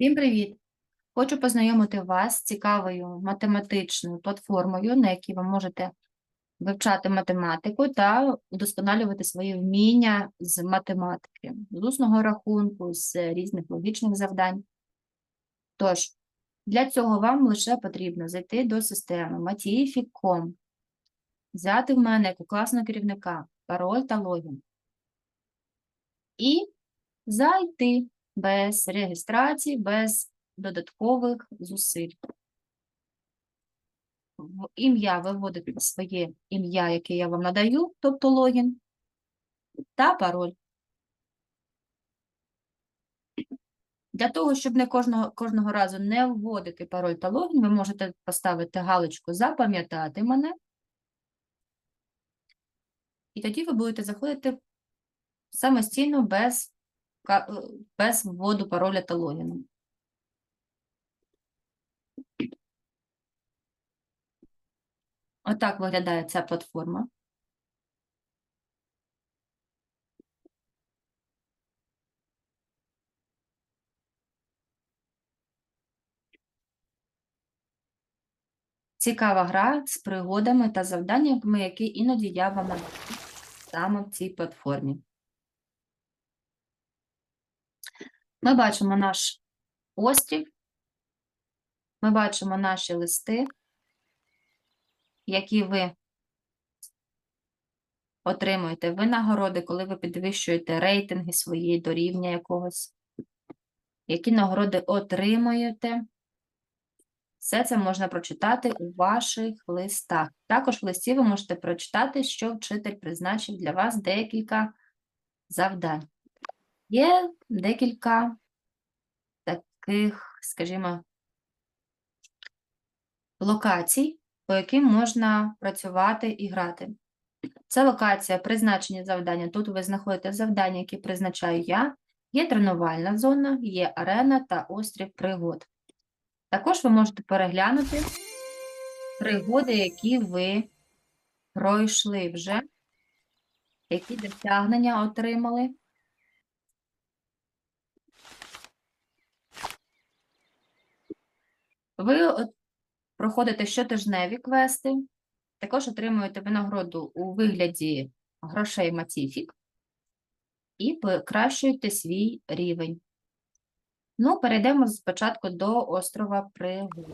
Всім привіт! Хочу познайомити вас з цікавою математичною платформою, на якій ви можете вивчати математику та удосконалювати свої вміння з математики, з усного рахунку, з різних логічних завдань. Тож, для цього вам лише потрібно зайти до системи Matific.com, взяти в мене як у класного керівника пароль та логін і зайти без реєстрації, без додаткових зусиль. Ім'я ви вводите своє ім'я, яке я вам надаю, тобто логін, та пароль. Для того, щоб не кожного, кожного разу не вводити пароль та логін, ви можете поставити галочку Запам'ятати мене. І тоді ви будете заходити самостійно без, без вводу пароля та логіну. Отак виглядає ця платформа. Цікава гра з пригодами та завданнями, які іноді я вам надаю саме в цій платформі. Ми бачимо наш острів, ми бачимо наші листи, які ви отримуєте винагороди, коли ви підвищуєте рейтинги свої до рівня якогось, які нагороди отримуєте. Все це можна прочитати у ваших листах. Також в листі ви можете прочитати, що вчитель призначив для вас декілька завдань. Є декілька таких, скажімо, локацій, по яким можна працювати і грати. Це локація призначення завдання. Тут ви знаходите завдання, які призначаю я. Є тренувальна зона, є арена та острів пригод. Також ви можете переглянути пригоди, які ви пройшли вже, які досягнення отримали. Ви проходите щотижневі квести, також отримуєте винагороду у вигляді грошей Матіфік і покращуєте свій рівень. Ну, перейдемо спочатку до острова Пригод.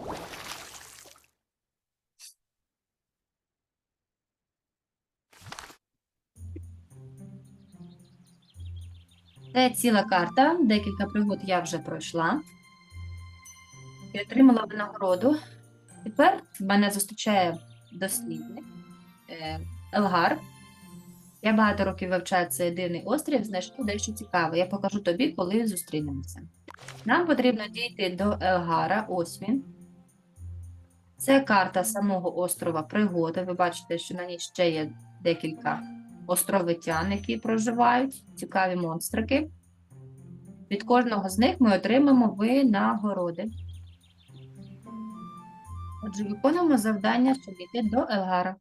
Це ціла карта, декілька пригод я вже пройшла і отримала винагороду. Тепер мене зустрічає дослідник е, Елгар. Я багато років вивчаю цей дивний острів, знайшов дещо цікаве. Я покажу тобі, коли зустрінемося. Нам потрібно дійти до Елгара, ось він. Це карта самого острова Пригоди. Ви бачите, що на ній ще є декілька островитян, які проживають, цікаві монстрики. Від кожного з них ми отримаємо винагороди. Отже, виконуємо завдання, щоб йти до Елгара.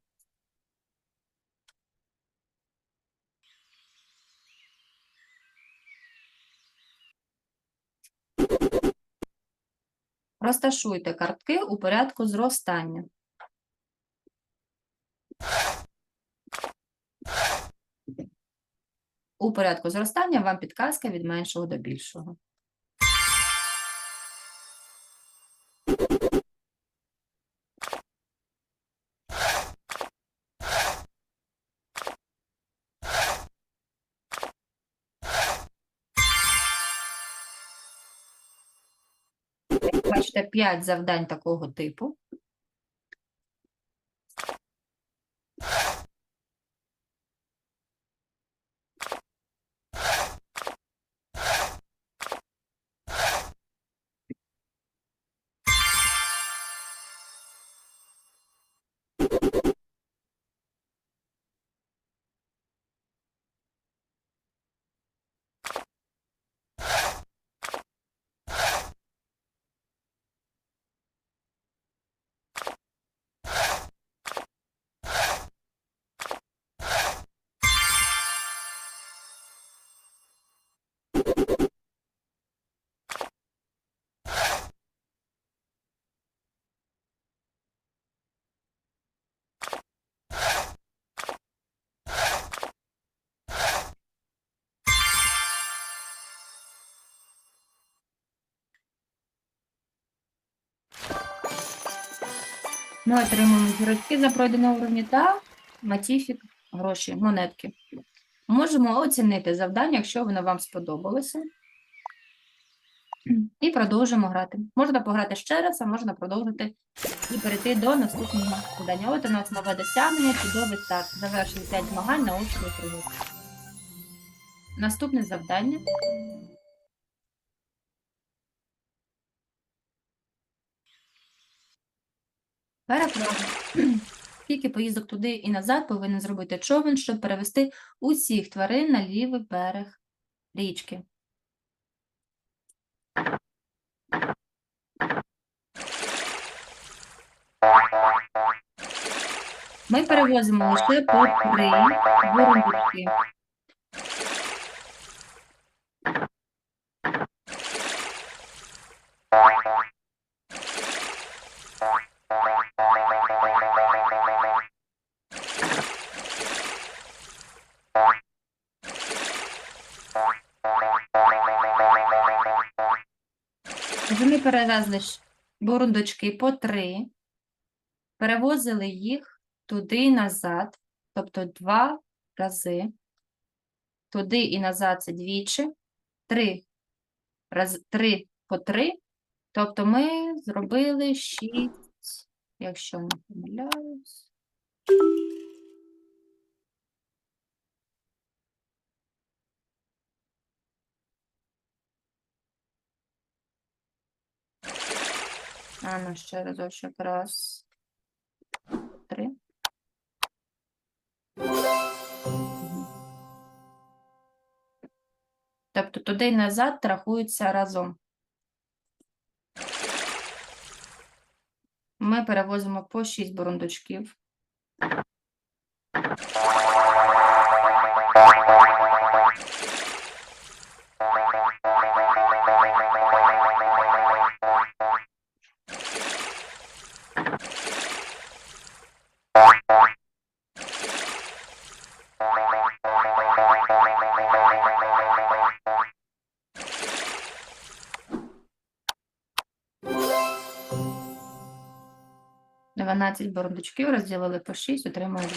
Розташуйте картки у порядку зростання. У порядку зростання вам підказка від меншого до більшого. Бачите, 5 завдань такого типу. Ми отримуємо зірочки за пройдене уровні та матіфік гроші, монетки. Можемо оцінити завдання, якщо воно вам сподобалося. І продовжимо грати. Можна пограти ще раз, а можна продовжити і перейти до наступного завдання. От у нас нове досягнення, чудовий старт. Завершили 5 змагань на острові пригод. Наступне завдання. Переправа. Скільки поїздок туди і назад повинен зробити човен, щоб перевести усіх тварин на лівий берег річки? Ми перевозимо лише по три бурундучки. Ж бурундучки по три, перевозили їх туди і назад, тобто два рази. Туди і назад це двічі, три, раз, три по три. Тобто ми зробили шість, якщо не помиляюсь. А, ну ще разочок. Раз, три. Тобто туди і назад рахуються разом. Ми перевозимо по 6 бурундучків. 12 бурундучків розділили по 6, отримали 2.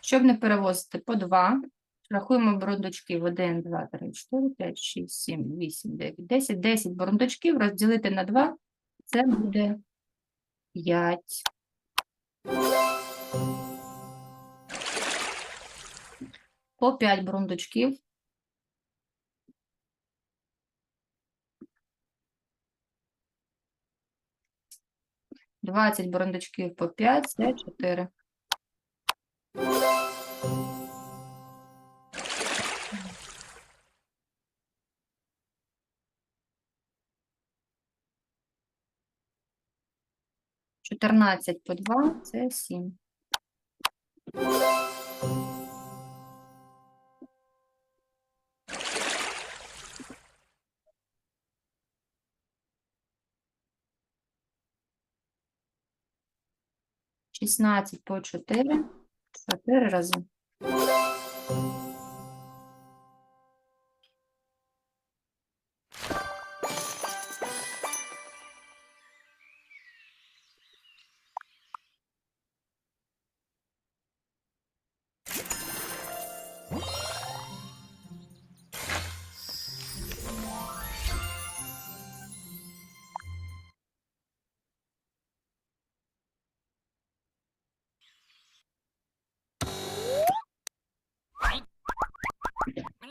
Щоб не перевозити по 2, рахуємо бурундучків. 1, 2, 3, 4, 5, 6, 7, 8, 9, 10. 10 бородочків розділити на 2 це буде 5. По 5 брундучків 20 бурундучків по 5 це 4. Чотирнадцять по два це сім. 16 по 4, 4 рази.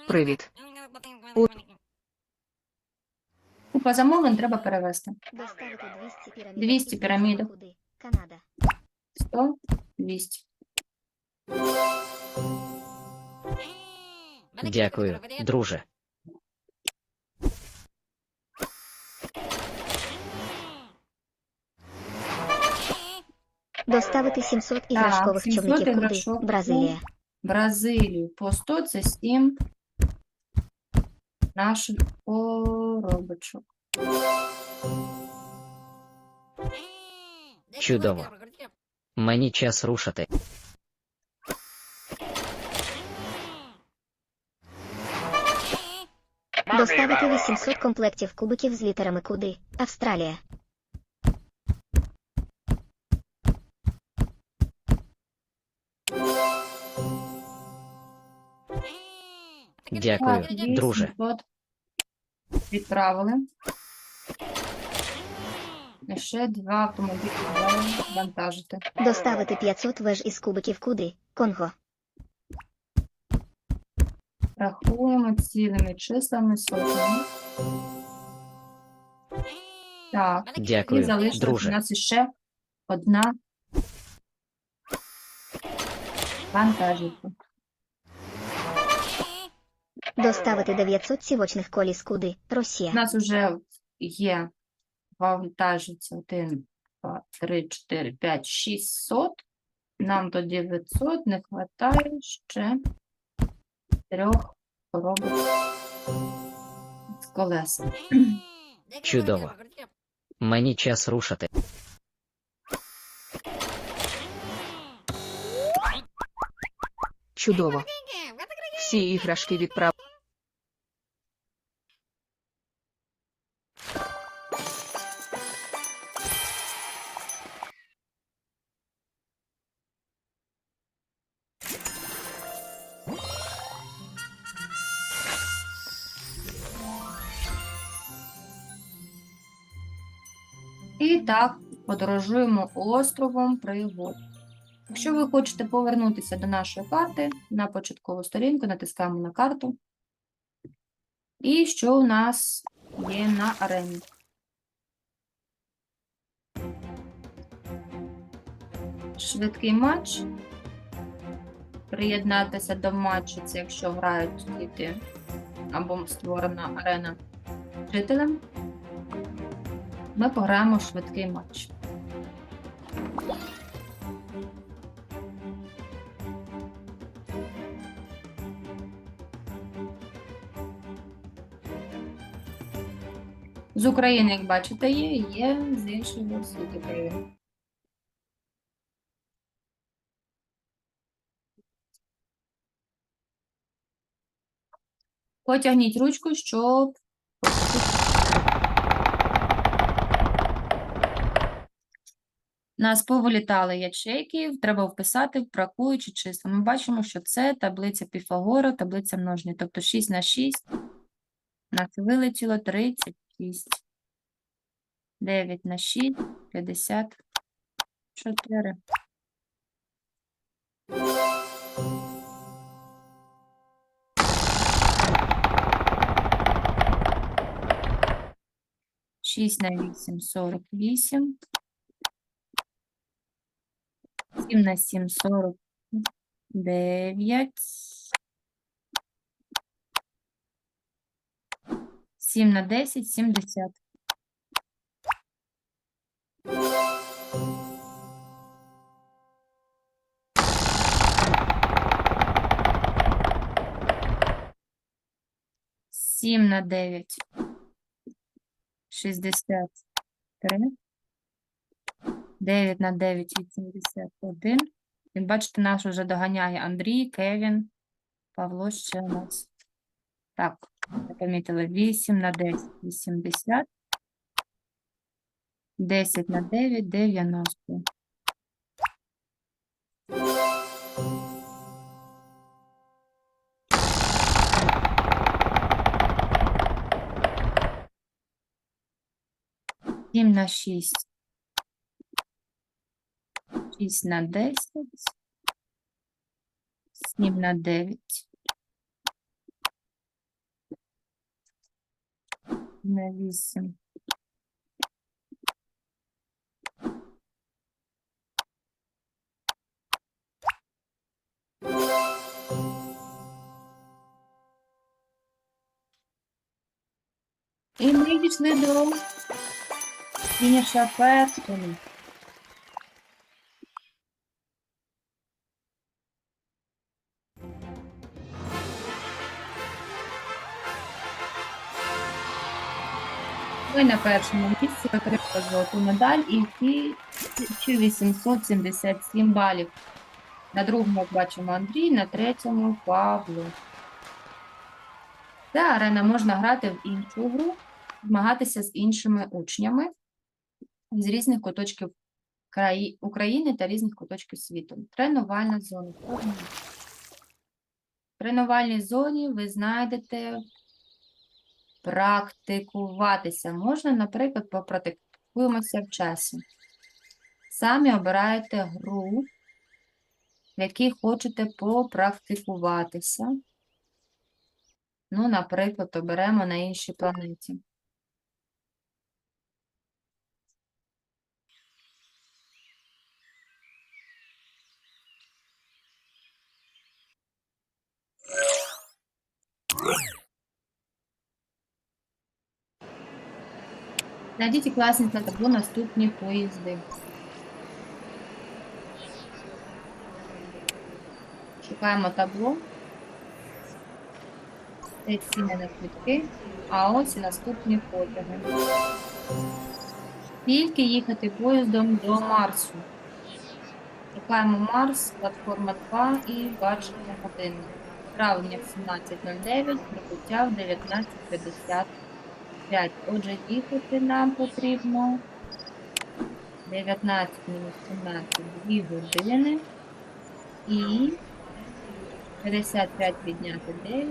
Привіт. Купа замовлень треба перевести. Доставити 200 пірамідок. 200 у пірамідок. Куди? Канада. 100, 200. Дякую, друже. Доставити 700 іграшкових 700 човників. Куди? іграшок. Бразилія. Бразилію по 100 це 7 наших коробочок. Чудово. Мені час рушити. Доставити 800 комплектів кубиків з літерами. Куди? Австралія. Дякую, друже. 800 Відправили. Ще два автомобілі вантажити. Доставити 500 веж із кубиків куди. Конго. Рахуємо цілими числами сотнями. Так, і Дякую, залишилась у друже. нас ще одна вантажівка. Доставити 900 сівочних коліс куди. У нас вже є вантажівці 1, 2, 3, 4, 5, 600. Нам до 900 не вистачає ще трьох коробок з колес. Чудово. Мені час рушати. Чудово. Всі іграшки відправ. Подорожуємо островом Пригод. Якщо ви хочете повернутися до нашої карти, на початкову сторінку натискаємо на карту. І що у нас є на арені? Швидкий матч. Приєднатися до матчу, це якщо грають діти або створена арена жителем. Ми пограємо в швидкий матч. З України, як бачите, є, є з іншого світу країн. Потягніть ручку, щоб нас повилітали ячейки, треба вписати, бракуючи числа. Ми бачимо, що це таблиця Піфагора, таблиця множення, тобто 6 на 6. Нас вилетіло 36. 9 на 6, 54. Шість на вісім, сорок вісім. 7 на 7 49. 7 на 10 70. Сім на дев'ять. Шістдесят три. 9 на 9 – 81. І бачите, наш вже доганяє Андрій, Кевін, Павло ще у нас. Так, я помітила 8 на 10 – 80. 10 на 9 – 90. Сім на 6. 6 на 10, 7 на 9, на 8. І ми дійшли до фініша першого. Ви на першому місці отримали золоту медаль і 1877 балів. На другому, бачимо, Андрій, на третьому Павло. Це арена можна грати в іншу гру, змагатися з іншими учнями з різних куточків краї... України та різних куточків світу. Тренувальна зона. В тренувальній зоні ви знайдете практикуватися. Можна, наприклад, попрактикуємося в часі. Самі обираєте гру, в якій хочете попрактикуватися. Ну, наприклад, оберемо на іншій планеті. Найдіть класні на табло наступні поїзди. Шукаємо табло. Це ціни на квитки, а ось і наступні потяги. Скільки їхати поїздом до Марсу? Шукаємо Марс, платформа 2 і бачимо годинник. Травня в 17.09, прибуття в 19.55. Отже, їхати нам потрібно 19 мінус 17, 2 години і 55 відняти 9.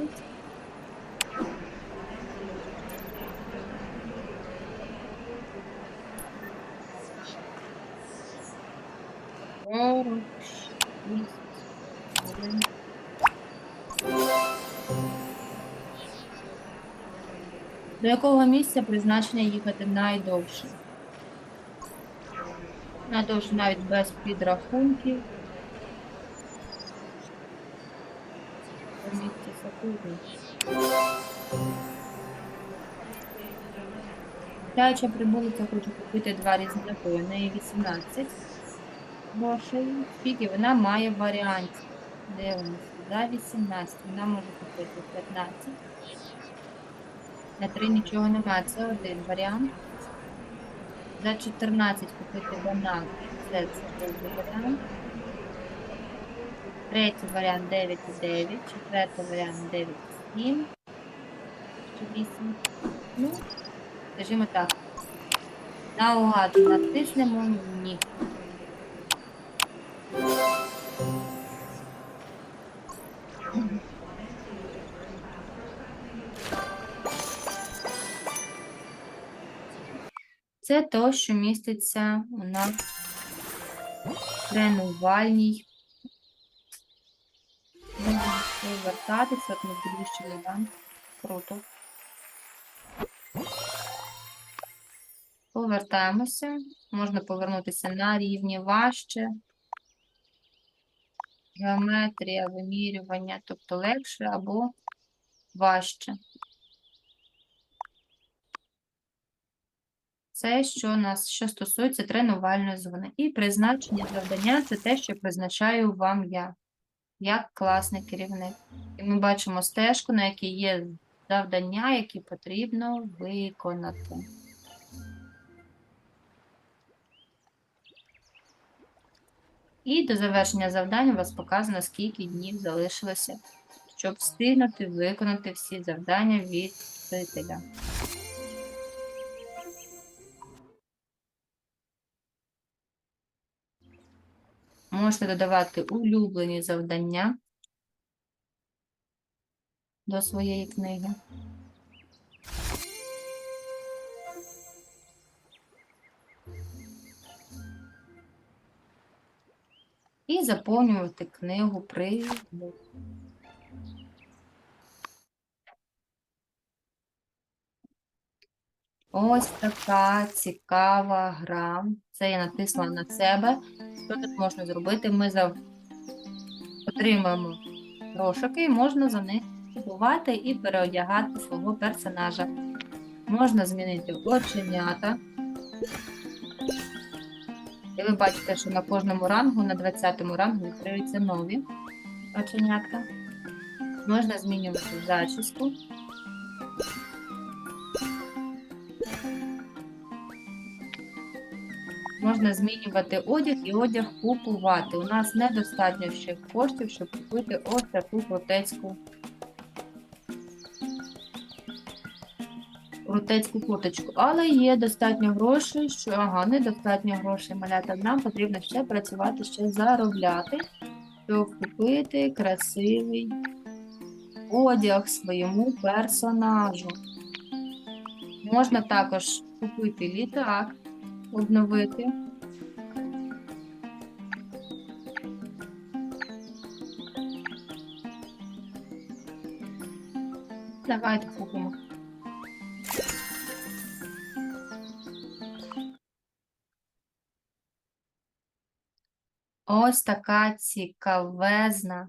До якого місця призначення їхати найдовше? Найдовше навіть без підрахунків. Місця Сатурну. Сяюча прибулиця хоче купити два різні напої. У неї 18 грошей. Скільки вона має варіантів? Дивимося. За 18 вона може купити 15. На 3 нічого немає. Це один варіант. За 14 купити банан. Це, другий варіант. Третій варіант 9 і 9. Четвертий варіант 9 і 7. Чи 8. Ну, скажімо так. Наугад натиснемо ні. Це то, що міститься у нас в тренувальній. Можна повертатися, от ми підвищили вам. Круто. Повертаємося. Можна повернутися на рівні важче. Геометрія, вимірювання, тобто легше або важче. Це що нас що стосується тренувальної зони. І призначення завдання це те, що призначаю вам я, як класний керівник. І ми бачимо стежку, на якій є завдання, які потрібно виконати. І до завершення завдань у вас показано, скільки днів залишилося, щоб встигнути виконати всі завдання від вчителя. Можете додавати улюблені завдання до своєї книги. І заповнювати книгу при Ось така цікава гра. Це я натисла на себе. Що тут можна зробити? Ми зав... отримаємо грошики і можна за них купувати і переодягати свого персонажа. Можна змінити оченята. І ви бачите, що на кожному рангу, на 20-му рангу відкриються нові оченятка. Можна змінювати зачіску. Можна змінювати одяг і одяг купувати. У нас недостатньо ще коштів, щоб купити ось таку крутецьку крутецьку курточку. Але є достатньо грошей, що ага, недостатньо грошей малята. Нам потрібно ще працювати, ще заробляти, щоб купити красивий одяг своєму персонажу. Можна також купити літак, обновити. Давайте купимо. Ось така цікавезна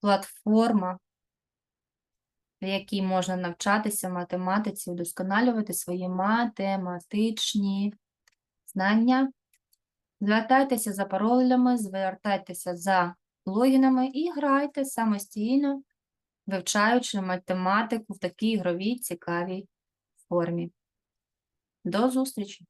платформа, в якій можна навчатися математиці, удосконалювати свої математичні знання. Звертайтеся за паролями, звертайтеся за логінами і грайте самостійно, вивчаючи математику в такій ігровій цікавій формі. До зустрічі!